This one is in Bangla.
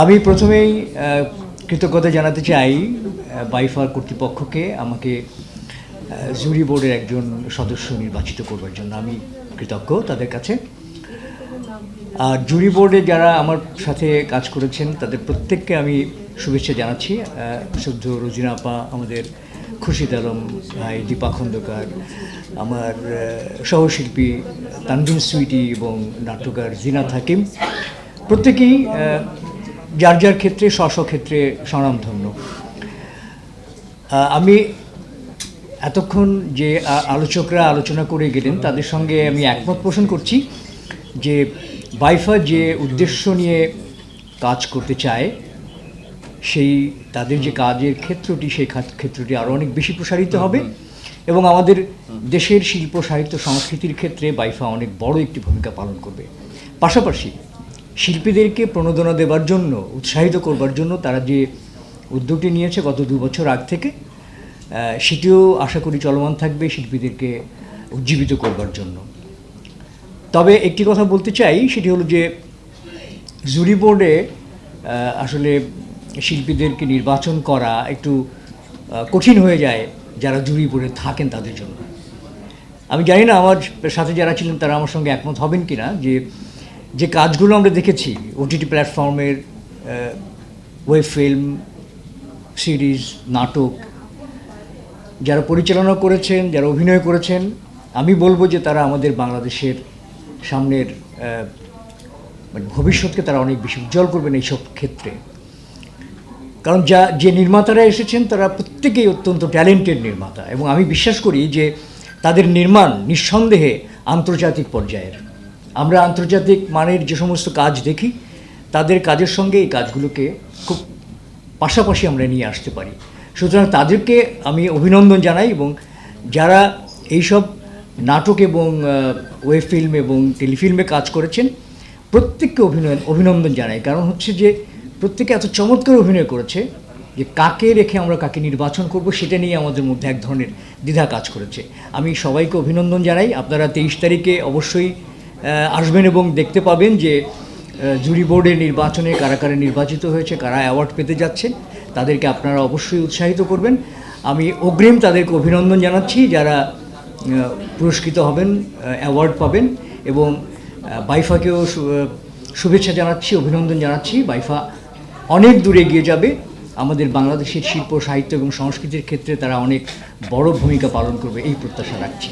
আমি প্রথমেই কৃতজ্ঞতা জানাতে চাই বাইফার কর্তৃপক্ষকে আমাকে জুরি বোর্ডের একজন সদস্য নির্বাচিত করবার জন্য। আমি কৃতজ্ঞ তাদের কাছে। আর জুরি বোর্ডে যারা আমার সাথে কাজ করেছেন, তাদের প্রত্যেককে আমি শুভেচ্ছা জানাচ্ছি। শুদ্ধ রোজিনা আপা, আমাদের খুশিদ আলম ভাই, দীপা খন্দকার, আমার সহশিল্পী তানভিন সুইটি এবং নাট্যকার জিনাত হাকিম প্রত্যেকেই যার যার ক্ষেত্রে স্ব স্ব ক্ষেত্রে স্বনামধন্য। আমি এতক্ষণ যে আলোচকরা আলোচনা করে গেলেন তাদের সঙ্গে আমি একমত পোষণ করছি যে বাইফা যে উদ্দেশ্য নিয়ে কাজ করতে চায় সেই তাদের যে কাজের ক্ষেত্রটি সেই ক্ষেত্রটি আরও অনেক বেশি প্রসারিত হবে এবং আমাদের দেশের শিল্প সাহিত্য সংস্কৃতির ক্ষেত্রে বাইফা অনেক বড় একটি ভূমিকা পালন করবে। পাশাপাশি শিল্পীদেরকে প্রণোদনা দেবার জন্য, উৎসাহিত করবার জন্য তারা যে উদ্যোগটি নিয়েছে গত দু বছর আগ থেকে সেটিও আশা করি চলমান থাকবে শিল্পীদেরকে উজ্জীবিত করবার জন্য। তবে একটি কথা বলতে চাই, সেটি হলো যে জুরি বোর্ডে আসলে শিল্পীদেরকে নির্বাচন করা একটু কঠিন হয়ে যায় যারা জুরি বোর্ডে থাকেন তাদের জন্য। আমি জানি না, আমার সাথে যারা ছিলেন তারা আমার সঙ্গে একমত হবেন কি না যে যে কাজগুলো আমরা দেখেছি ওটিটি প্ল্যাটফর্মের ওয়েব ফিল্ম সিরিজ নাটক, যারা পরিচালনা করেছেন, যারা অভিনয় করেছেন, আমি বলব যে তারা আমাদের বাংলাদেশের সামনের মানে ভবিষ্যৎকে তারা অনেক বেশি উজ্জ্বল করবেন এইসব ক্ষেত্রে। কারণ যা, যে নির্মাতারা এসেছেন, তারা প্রত্যেকেই অত্যন্ত ট্যালেন্টেড নির্মাতা। এবং আমি বিশ্বাস করি যে তাদের নির্মাণ নিঃসন্দেহে আন্তর্জাতিক পর্যায়ের। আমরা আন্তর্জাতিক মানের যে সমস্ত কাজ দেখি, তাদের কাজের সঙ্গে এই কাজগুলোকে খুব পাশাপাশি আমরা নিয়ে আসতে পারি। সুতরাং তাদেরকে আমি অভিনন্দন জানাই এবং যারা এইসব নাটক এবং ওয়েব ফিল্ম এবং টেলিফিল্মে কাজ করেছেন, প্রত্যেককে অভিনয়, অভিনন্দন জানাই। কারণ হচ্ছে যে, প্রত্যেকে এত চমৎকার অভিনয় করেছে যে, কাকে রেখে আমরা কাকে নির্বাচন করব সেটা নিয়ে আমাদের মধ্যে এক ধরনের দ্বিধা কাজ করেছে। আমি সবাইকে অভিনন্দন জানাই। আপনারা তেইশ তারিখে অবশ্যই আসবেন এবং দেখতে পাবেন যে জুরি বোর্ডের নির্বাচনে কারা কারা নির্বাচিত হয়েছে, কারা অ্যাওয়ার্ড পেতে যাচ্ছেন, তাদেরকে আপনারা অবশ্যই উৎসাহিত করবেন। আমি অগ্রিম তাদেরকে অভিনন্দন জানাচ্ছি যারা পুরস্কৃত হবেন অ্যাওয়ার্ড পাবেন এবং বাইফাকেও শুভেচ্ছা জানাচ্ছি, অভিনন্দন জানাচ্ছি। বাইফা অনেক দূরে এগিয়ে যাবে। আমাদের বাংলাদেশের শিল্প, সাহিত্য এবং সংস্কৃতির ক্ষেত্রে তারা অনেক বড় ভূমিকা পালন করবে, এই প্রত্যাশা রাখছি।